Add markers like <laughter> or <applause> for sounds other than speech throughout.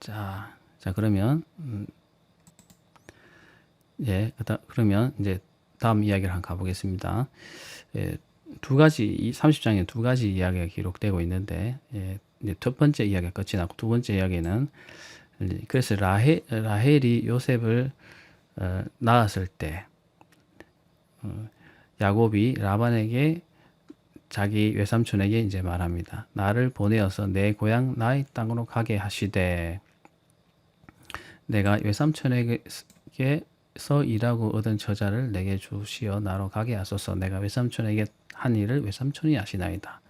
자, 자 그러면 음, 예, 그다, 그러면 이제 다음 이야기를 한번 가보겠습니다. 예, 두 가지 이 30장에 두 가지 이야기가 기록되고 있는데 예, 이제 첫 번째 이야기가 끝이 나고 두 번째 이야기는 그래서 라헬 라헬이 요셉을 어, 낳았을 때 어, 야곱이 라반에게 자기 외삼촌에게 이제 말합니다. 나를 보내어서 내 고향 나의 땅으로 가게 하시되 내가 외삼촌에게서 일하고 얻은 저자를 내게 주시어 나로 가게 하소서 내가 외삼촌에게 한 일을 외삼촌이 하시나이다.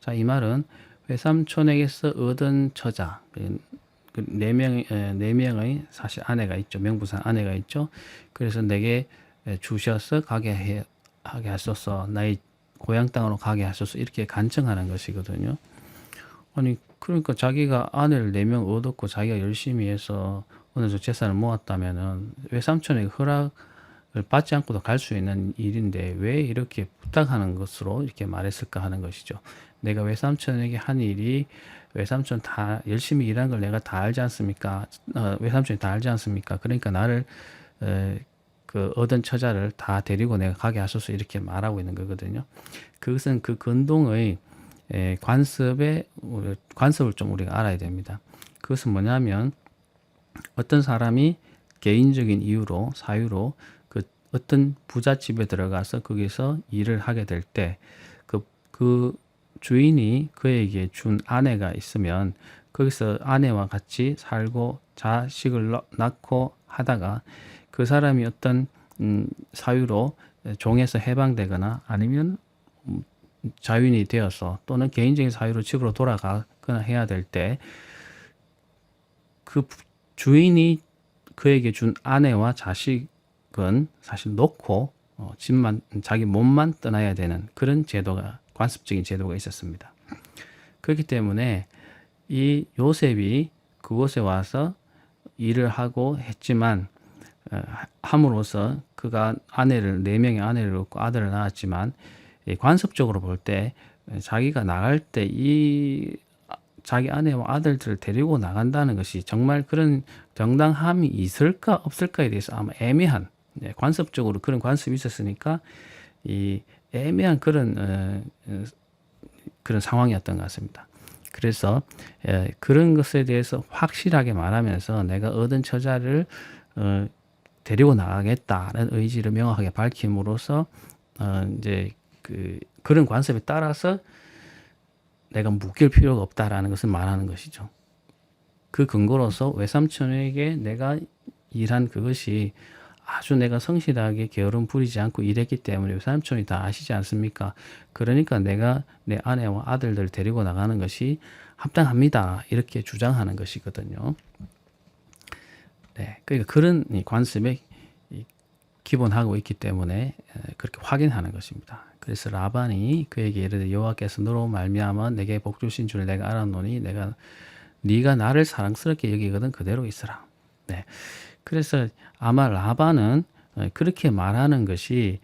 자, 이 말은 외삼촌에게서 얻은 저자 그네 명, 네 명의 사실 아내가 있죠. 명부상 아내가 있죠. 그래서 내게 주셔서 가게 해, 하게 하소서 나의 고향 땅으로 가게 하소서 이렇게 간청하는 것이거든요. 아니 그러니까 자기가 아내를 네 명 얻었고 자기가 열심히 해서 어느 정도 재산을 모았다면은 외삼촌에게 허락을 받지 않고도 갈 수 있는 일인데 왜 이렇게 부탁하는 것으로 이렇게 말했을까 하는 것이죠. 내가 외삼촌에게 한 일이 외삼촌 다 열심히 일한 걸 내가 다 알지 않습니까? 어, 외삼촌이 다 알지 않습니까? 그러니까 나를 에, 그 얻은 처자를 다 데리고 내가 가게 하소서 이렇게 말하고 있는 거거든요. 그것은 그 근동의 에, 관습의 관습을 좀 우리가 알아야 됩니다. 그것은 뭐냐면 어떤 사람이 개인적인 이유로 사유로 그 어떤 부잣집에 들어가서 거기서 일을 하게 될 때그 그 주인이 그에게 준 아내가 있으면 거기서 아내와 같이 살고 자식을 낳고 하다가 그 사람이 어떤 음, 사유로 종에서 해방되거나 아니면 음, 자유인이 되어서 또는 개인적인 사유로 집으로 돌아가거나 해야 될 때 그 주인이 그에게 준 아내와 자식은 사실 놓고 어, 집만 자기 몸만 떠나야 되는 그런 제도가 관습적인 제도가 있었습니다. 그렇기 때문에 이 요셉이 그곳에 와서 일을 하고 했지만 어, 함으로써 그가 아내를 네 명의 아내를 얻고 아들을 낳았지만 관습적으로 볼 때 자기가 나갈 때 이 자기 아내와 아들들을 데리고 나간다는 것이 정말 그런 정당함이 있을까 없을까에 대해서 아마 애매한 네, 관습적으로 그런 관습이 있었으니까 이 애매한 그런 어, 어, 그런 상황이었던 것 같습니다. 그래서 에, 그런 것에 대해서 확실하게 말하면서 내가 얻은 처자를 어, 데리고 나가겠다는 의지를 명확하게 밝힘으로써 어, 이제 그 그런 관습에 따라서 내가 묶일 필요가 없다라는 것을 말하는 것이죠. 그 근거로서 외삼촌에게 내가 일한 그것이 아주 내가 성실하게 게으름 부리지 않고 일했기 때문에 외삼촌이 다 아시지 않습니까? 그러니까 내가 내 아내와 아들들 데리고 나가는 것이 합당합니다. 이렇게 주장하는 것이거든요. 네, 그러니까 그런 관습에 기본하고 있기 때문에 그렇게 확인하는 것입니다. 그래서 라반이 그에게 이르되 여호와께서 너로 말미암아 내게 복 주신 줄 내가 알았노니 내가 네가 나를 사랑스럽게 여기거든 그대로 있으라. 네. 그래서 아마 라반은 그렇게 말하는 것이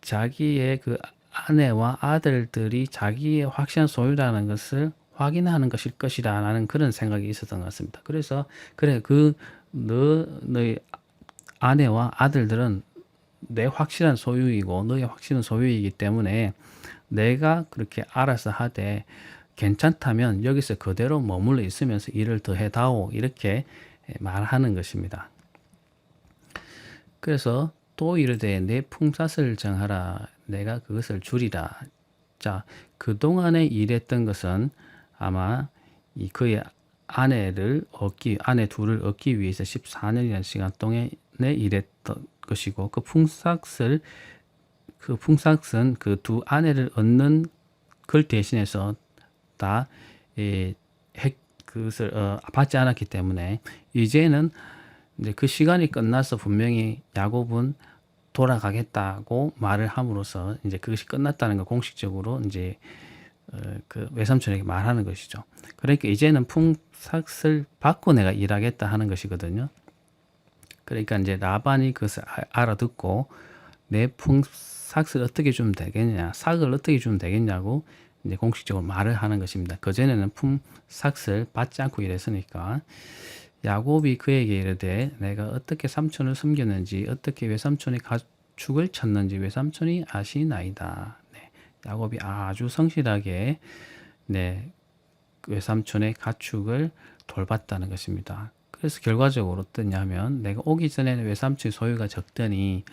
자기의 그 아내와 아들들이 자기의 확실한 소유라는 것을 확인하는 것일 것이라는 그런 생각이 있었던 것 같습니다. 그래서 그래 그 너, 너의 아내와 아들들은 내 확실한 소유이고 너의 확실한 소유이기 때문에 내가 그렇게 알아서 하되 괜찮다면 여기서 그대로 머물러 있으면서 일을 더 해다오 이렇게 말하는 것입니다. 그래서 또 이르되 내 품삯을 정하라 내가 그것을 주리라. 자 그동안에 일했던 것은 아마 이 그의 아내를 얻기 아내 둘을 얻기 위해서 14년이라는 시간 동안에 일했던 것이고 그 풍삭을 그 풍삭은 그 두 아내를 얻는 걸 대신해서 다 예, 핵 그것을 어, 받지 않았기 때문에 이제는 이제 그 시간이 끝나서 분명히 야곱은 돌아가겠다고 말을 함으로써 이제 그것이 끝났다는 거 공식적으로 이제 어, 그 외삼촌에게 말하는 것이죠. 그러니까 이제는 품삯을 받고 내가 일하겠다 하는 것이거든요. 그러니까 이제 라반이 그것을 아, 알아듣고 내 품삯을 어떻게 주면 되겠냐, 삭을 어떻게 주면 되겠냐고 이제 공식적으로 말을 하는 것입니다. 그전에는 품삯을 받지 않고 일했으니까 야곱이 그에게 이르되 내가 어떻게 삼촌을 섬겼는지 어떻게 외삼촌의 가축을 쳤는지 외삼촌이 아시나이다. 네. 야곱이 아주 성실하게 네, 그 외삼촌의 가축을 돌봤다는 것입니다. 그래서 결과적으로 어떠냐면 내가 오기 전에는 외삼촌의 소유가 적더니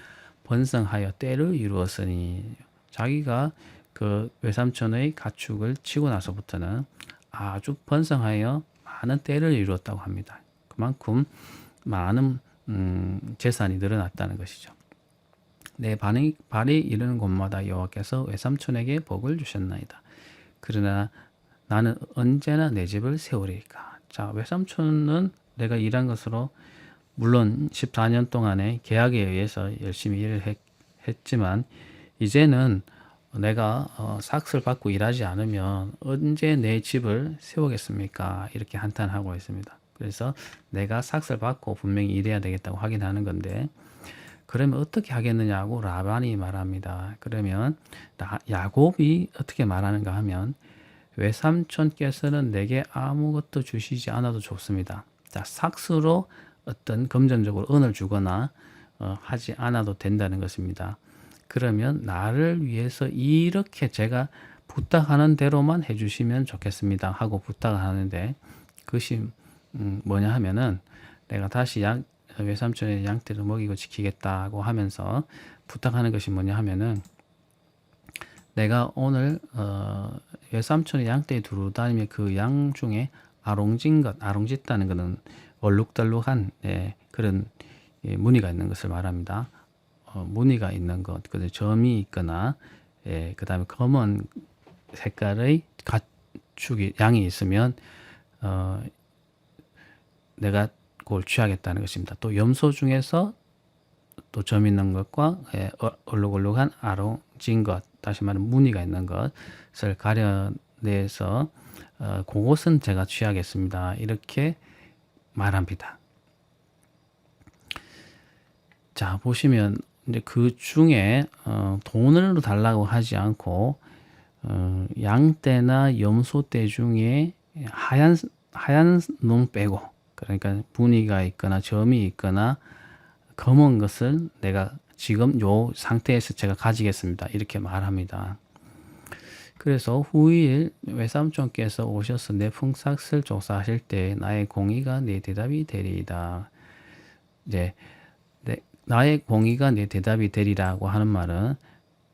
번성하여 때를 이루었으니 자기가 그 외삼촌의 가축을 치고 나서부터는 아주 번성하여 많은 때를 이루었다고 합니다. 그만큼 많은 음, 재산이 늘어났다는 것이죠. 내 발이, 발이 이르는 곳마다 여호와께서 외삼촌에게 복을 주셨나이다. 그러나 나는 언제나 내 집을 세우리까. 자, 외삼촌은 내가 일한 것으로 물론 14년 동안의 계약에 의해서 열심히 일을 했, 했지만 이제는 내가 어, 삭스를 받고 일하지 않으면 언제 내 집을 세우겠습니까? 이렇게 한탄하고 있습니다. 그래서 내가 삭스를 받고 분명히 일해야 되겠다고 확인하는 건데 그러면 어떻게 하겠느냐고 라반이 말합니다. 그러면 야곱이 어떻게 말하는가 하면 외삼촌께서는 내게 아무것도 주시지 않아도 좋습니다. 자, 삭스로 어떤 금전적으로 은을 주거나 어, 하지 않아도 된다는 것입니다. 그러면 나를 위해서 이렇게 제가 부탁하는 대로만 해주시면 좋겠습니다 하고 부탁을 하는데 그것이 음, 뭐냐 하면은 내가 다시 양 외삼촌의 양떼를 먹이고 지키겠다고 하면서 부탁하는 것이 뭐냐 하면은 내가 오늘 어, 외삼촌의 양떼에 두루 다니며 그 양 중에 아롱진 것, 아롱짓다는 것은 얼룩덜룩한 예, 그런 예, 무늬가 있는 것을 말합니다. 어, 무늬가 있는 것, 그 점이 있거나 예, 그 다음에 검은 색깔의 가축이 양이 있으면 어, 내가 그걸 취하겠다는 것입니다. 또 염소 중에서 또 점 있는 것과 예, 얼룩얼룩한 아롱진 것, 다시 말하면 무늬가 있는 것을 가려내서 어, 그것은 제가 취하겠습니다. 이렇게 말합니다. 자 보시면 이제 그 중에 어, 돈을 달라고 하지 않고 어, 양떼나 염소떼 중에 하얀 하얀 놈 빼고 그러니까 분위가 있거나 점이 있거나 검은 것을 내가 지금 요 상태에서 제가 가지겠습니다. 이렇게 말합니다. 그래서 후일 외삼촌께서 오셔서 내 풍삭을 조사하실 때 나의 공의가 내 대답이 되리이다. 이제 내, 나의 공의가 내 대답이 되리라고 하는 말은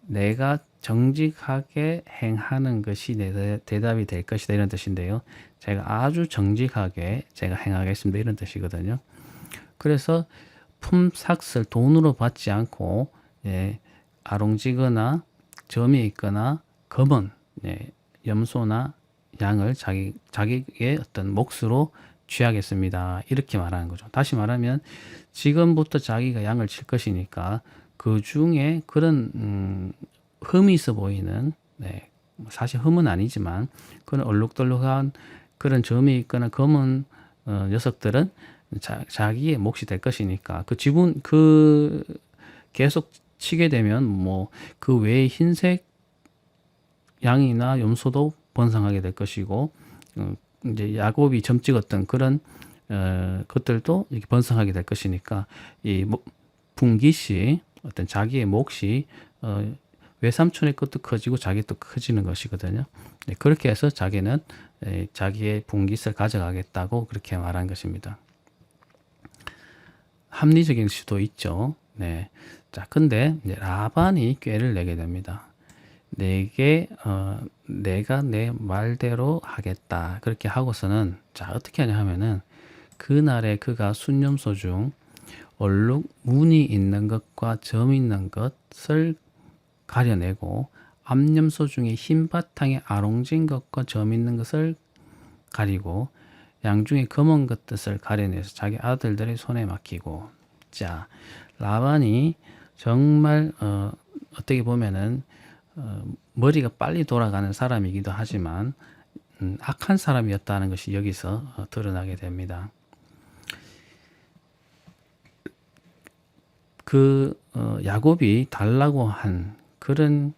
내가 정직하게 행하는 것이 내 대답이 될 것이다 이런 뜻인데요. 제가 아주 정직하게 제가 행하겠습니다 이런 뜻이거든요. 그래서 품삭을 돈으로 받지 않고 예, 아롱지거나 점이 있거나 검은 예, 염소나 양을 자기 자기의 어떤 몫으로 취하겠습니다. 이렇게 말하는 거죠. 다시 말하면 지금부터 자기가 양을 칠 것이니까 그 중에 그런 음, 흠이 있어 보이는 네, 사실 흠은 아니지만 그런 얼룩덜룩한 그런 점이 있거나 검은 어, 녀석들은 자, 자기의 몫이 될 것이니까 그 지분 그 계속 치게 되면 뭐 그 외에 흰색 양이나 염소도 번성하게 될 것이고 어, 이제 야곱이 점 찍었던 그런 어, 것들도 이렇게 번성하게 될 것이니까 이 분기시 어떤 자기의 몫이 어, 외삼촌의 것도 커지고 자기 도 커지는 것이거든요. 네, 그렇게 해서 자기는 에, 자기의 분깃을 가져가겠다고 그렇게 말한 것입니다. 합리적인 수도 있죠. 네. 자, 근데 라반이 꾀를 내게 됩니다. 내게 어, 내가 내 말대로 하겠다. 그렇게 하고서는 자 어떻게 하냐 하면은 그날에 그가 순념소 중 얼룩 무늬 있는 것과 점 있는 것을 가려내고 암염소 중에 흰 바탕에 아롱진 것과 점 있는 것을 가리고 양 중에 검은 것 뜻을 가려내서 자기 아들들의 손에 맡기고. 자 라반이 정말 어, 어떻게 보면은 어, 머리가 빨리 돌아가는 사람이기도 하지만 음, 악한 사람이었다는 것이 여기서 어, 드러나게 됩니다. 그 어, 야곱이 달라고 한 그런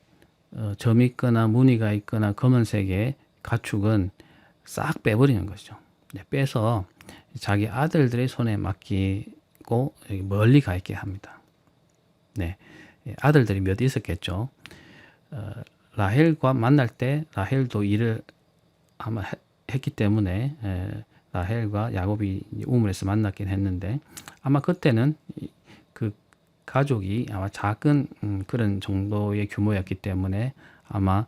어, 점이 있거나 무늬가 있거나 검은색의 가축은 싹 빼버리는. 네, 빼서 자기 아들들의 손에 맡기고 멀리 가 있게 합니다. 네, 예, 아들들이 몇 있었겠죠. 어, 라헬과 만날 때 라헬도 일을 아마 해- 했기 때문에 에, 라헬과 야곱이 우물에서 만났긴 했는데 아마 그때는 이- 그 가족이 아마 작은 음, 그런 정도의 규모였기 때문에 아마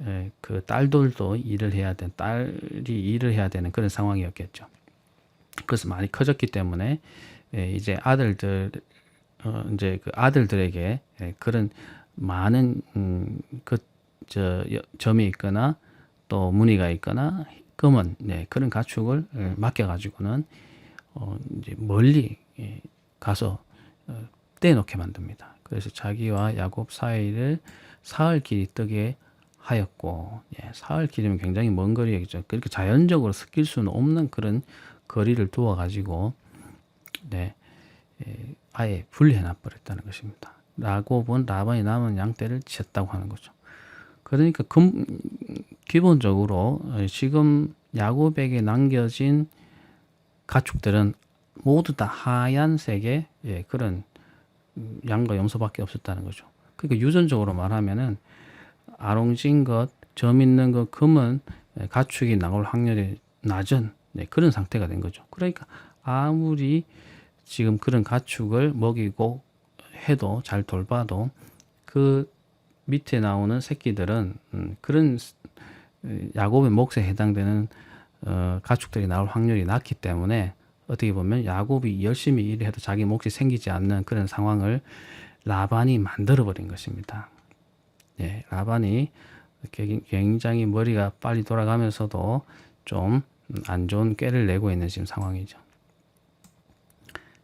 에, 그 딸들도 일을 해야 된 딸이 일을 해야 되는 그런 상황이었겠죠. 그래서 많이 커졌기 때문에 에, 이제 아들들 어, 이제 그 아들들에게 에, 그런 많은 음, 그 저 점이 있거나 또 무늬가 있거나 검은 네, 그런 가축을 에, 맡겨 가지고는 어, 이제 멀리 예, 가서 어, 떼놓게 만듭니다. 그래서 자기와 야곱 사이를 사흘 길이 뜨게 하였고 예, 사흘 길이면 굉장히 먼 거리겠죠. 그렇게 자연적으로 섞일 수는 없는 그런 거리를 두어 가지고 네, 예, 아예 분리해 놔 버렸다는 것입니다. 야곱은 라반이 남은 양떼를 치었다고 하는 거죠. 그러니까 금, 기본적으로 어, 지금 야곱에게 남겨진 가축들은 모두 다 하얀색의 예, 그런 음, 양과 염소밖에 없었다는 거죠. 그러니까 유전적으로 말하면은 아롱진 것, 점 있는 것, 금은 예, 가축이 나올 확률이 낮은 네, 그런 상태가 된 거죠. 그러니까 아무리 지금 그런 가축을 먹이고 해도 잘 돌봐도 그 밑에 나오는 새끼들은 음, 그런 야곱의 몫에 해당되는 어, 가축들이 나올 확률이 낮기 때문에 어떻게 보면 야곱이 열심히 일해도 자기 몫이 생기지 않는 그런 상황을 라반이 만들어 버린 것입니다. 예, 라반이 게- 굉장히 머리가 빨리 돌아가면서도 좀 안 좋은 꾀를 내고 있는 지금 상황이죠.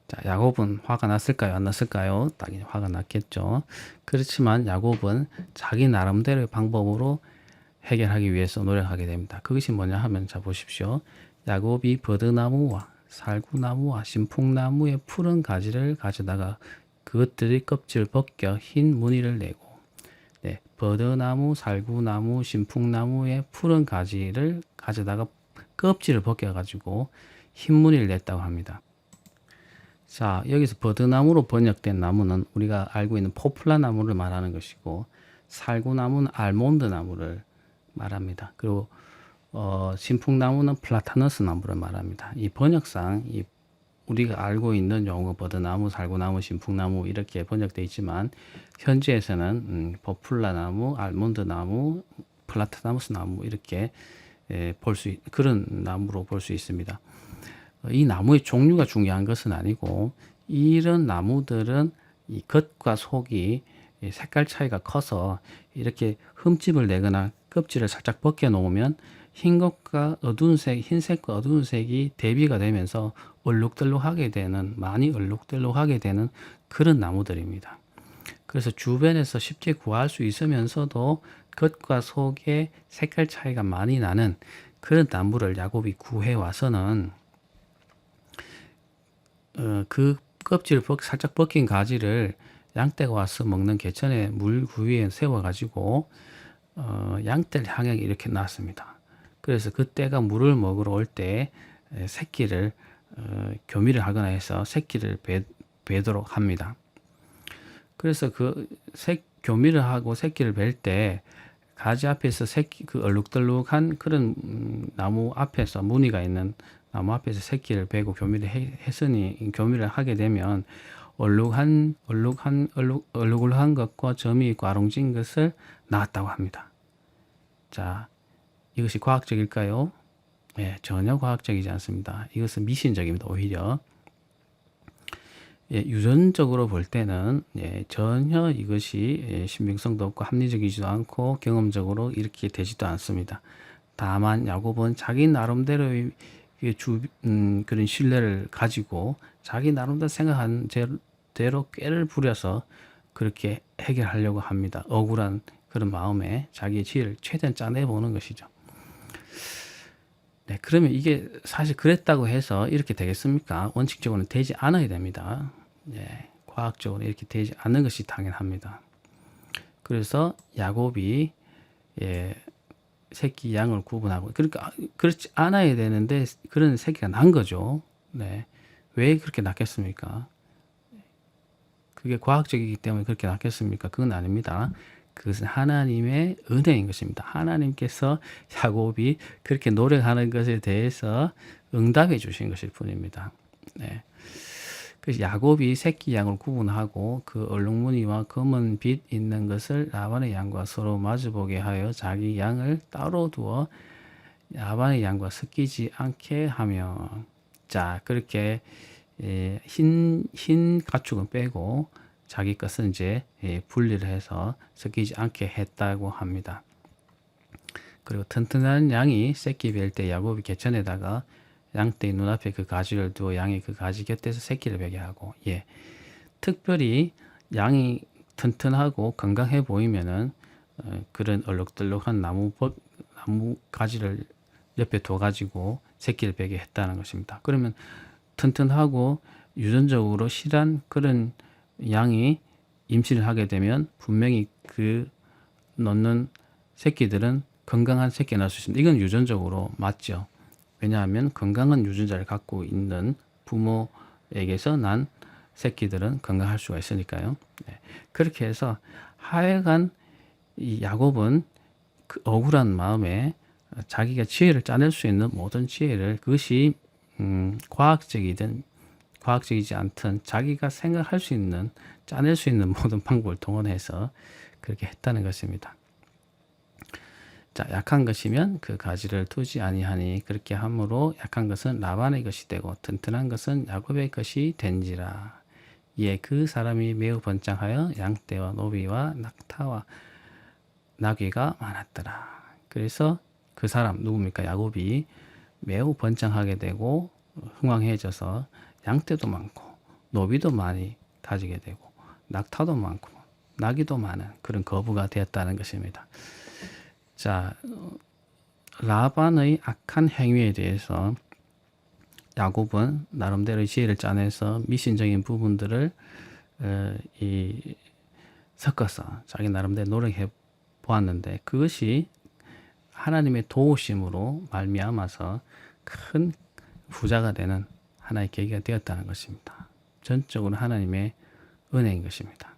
자, 야곱은 화가 났을까요? 안 났을까요? 당연히 화가 났겠죠. 그렇지만 야곱은 자기 나름대로의 방법으로 해결하기 위해서 노력하게 됩니다. 그것이 뭐냐 하면 자 보십시오. 야곱이 버드나무와 살구나무와 신풍나무의 푸른 가지를 가져다가 그것들의 껍질을 벗겨 흰 무늬를 내고 네, 버드나무, 살구나무, 신풍나무의 푸른 가지를 가져다가 껍질을 벗겨 가지고 흰 무늬를 냈다고 합니다. 자, 여기서 버드나무로 번역된 나무는 우리가 알고 있는 포플라 나무를 말하는 것이고 살구나무는 알몬드 나무를 말합니다. 그리고 어, 신풍나무는 플라타너스 나무를 말합니다. 이 번역상 이 우리가 알고 있는 용어 버드나무, 살구나무, 신풍나무 이렇게 번역되어 있지만 현지에서는 음, 포플라 나무, 알몬드 나무, 플라타나무스 나무 이렇게 예, 볼수 그런 나무로 볼 수 있습니다. 어, 이 나무의 종류가 중요한 것은 아니고 이런 나무들은 이 겉과 속이 이 색깔 차이가 커서 이렇게 흠집을 내거나 껍질을 살짝 벗겨 놓으면 흰 것과 어두운 색, 흰색과 어두운 색이 대비가 되면서 얼룩덜룩하게 되는 많이 얼룩덜룩하게 되는 그런 나무들입니다. 그래서 주변에서 쉽게 구할 수 있으면서도 겉과 속의 색깔 차이가 많이 나는 그런 나무를 야곱이 구해 와서는 어, 그 껍질을 벗, 살짝 벗긴 가지를 양떼가 와서 먹는 개천에 물 구위에 세워가지고 어, 양떼를 향해 이렇게 놨습니다. 그래서 그때가 물을 먹으러 올 때 새끼를 어, 교미를 하거나 해서 새끼를 배, 배도록 합니다. 그래서 그 새, 교미를 하고 새끼를 뵐 때 가지 앞에서 새끼 그 얼룩덜룩한 그런 음, 나무 앞에서 무늬가 있는 나무 앞에서 새끼를 베고 교미를 해, 했으니 이 교미를 하게 되면 얼룩한 얼룩한 얼룩 얼룩얼룩한 것과 점이 있고 아롱진 것을 낳았다고 합니다. 자, 이것이 과학적일까요? 예, 전혀 과학적이지 않습니다. 이것은 미신적입니다. 오히려 예, 유전적으로 볼 때는 예, 전혀 이것이 예, 신빙성도 없고 합리적이지도 않고 경험적으로 이렇게 되지도 않습니다. 다만 야곱은 자기 나름대로의 그 주, 음, 그런 신뢰를 가지고 자기 나름대로 생각한 제- 대로 꾀를 부려서 그렇게 해결하려고 합니다. 억울한 그런 마음에 자기의 지혜를 최대한 짜내보는 것이죠. 네, 그러면 이게 사실 그랬다고 해서 이렇게 되겠습니까? 원칙적으로는 되지 않아야 됩니다. 예, 과학적으로 이렇게 되지 않는 것이 당연합니다. 그래서 야곱이 예, 새끼 양을 구분하고 그러니까 그렇지 않아야 되는데 그런 새끼가 난 거죠. 네. 왜 그렇게 낳겠습니까? 그게 과학적이기 때문에 그렇게 낳겠습니까? 그건 아닙니다. 그것은 하나님의 은혜인 것입니다. 하나님께서 야곱이 그렇게 노력하는 것에 대해서 응답해 주신 것일 뿐입니다. 네. 그래서 야곱이 새끼 양을 구분하고 그 얼룩무늬와 검은 빛 있는 것을 라반의 양과 서로 마주보게 하여 자기 양을 따로 두어 라반의 양과 섞이지 않게 하며 자 그렇게 예, 흰, 흰 가축은 빼고 자기 것은 이제 예, 분리를 해서 섞이지 않게 했다고 합니다. 그리고 튼튼한 양이 새끼 뵐 때 야곱이 개천에다가 양떼의 눈앞에 그 가지를 두어 양이 그 가지 곁에서 새끼를 베게 하고 예 특별히 양이 튼튼하고 건강해 보이면은 어, 그런 얼룩덜룩한 나무 버- 나무 가지를 옆에 둬 가지고 새끼를 베게 했다는 것입니다. 그러면 튼튼하고 유전적으로 실한 그런 양이 임신을 하게 되면 분명히 그 넣는 새끼들은 건강한 새끼가 낳을 수 있습니다. 이건 유전적으로 맞죠. 왜냐하면 건강한 유전자를 갖고 있는 부모에게서 난 새끼들은 건강할 수가 있으니까요. 네. 그렇게 해서 하여간 이 야곱은 그 억울한 마음에 자기가 지혜를 짜낼 수 있는 모든 지혜를 그것이 음, 과학적이든 과학적이지 않든 자기가 생각할 수 있는 짜낼 수 있는 <laughs> 모든 방법을 동원해서 그렇게 했다는 것입니다. 자, 약한 것이면 그 가지를 두지 아니하니 그렇게 함으로 약한 것은 라반의 것이 되고 튼튼한 것은 야곱의 것이 된지라. 이에 그 사람이 매우 번창하여 양떼와 노비와 낙타와 나귀가 많았더라. 그래서 그 사람 누굽니까? 야곱이 매우 번창하게 되고 흥왕해져서 양떼도 많고 노비도 많이 가지게 되고 낙타도 많고 나귀도 많은 그런 거부가 되었다는 것입니다. 자, 어, 라반의 악한 행위에 대해서 야곱은 나름대로 지혜를 짜내서 미신적인 부분들을 어, 이 섞어서 자기 나름대로 노력해 보았는데 그것이 하나님의 도우심으로 말미암아서 큰 부자가 되는 하나의 계기가 되었다는 것입니다. 전적으로 하나님의 은혜인 것입니다.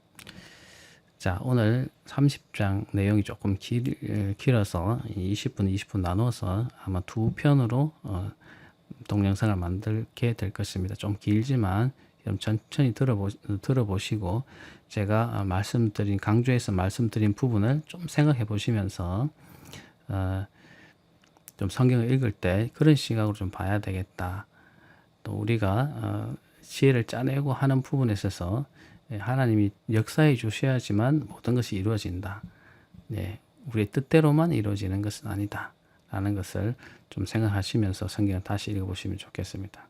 자, 오늘 30장 내용이 조금 길, 길어서 20분, 20분 나눠서 아마 두 편으로 어, 동영상을 만들게 될 것입니다. 좀 길지만 여러분 천천히 들어보, 들어보시고 제가 말씀드린 강조해서 말씀드린 부분을 좀 생각해 보시면서 어, 좀 성경을 읽을 때 그런 시각으로 좀 봐야 되겠다. 또 우리가 어, 지혜를 짜내고 하는 부분에 있어서 예, 하나님이 역사해 주셔야지만 모든 것이 이루어진다. 네, 우리의 뜻대로만 이루어지는 것은 아니다. 라는 것을 좀 생각하시면서 성경을 다시 읽어보시면 좋겠습니다.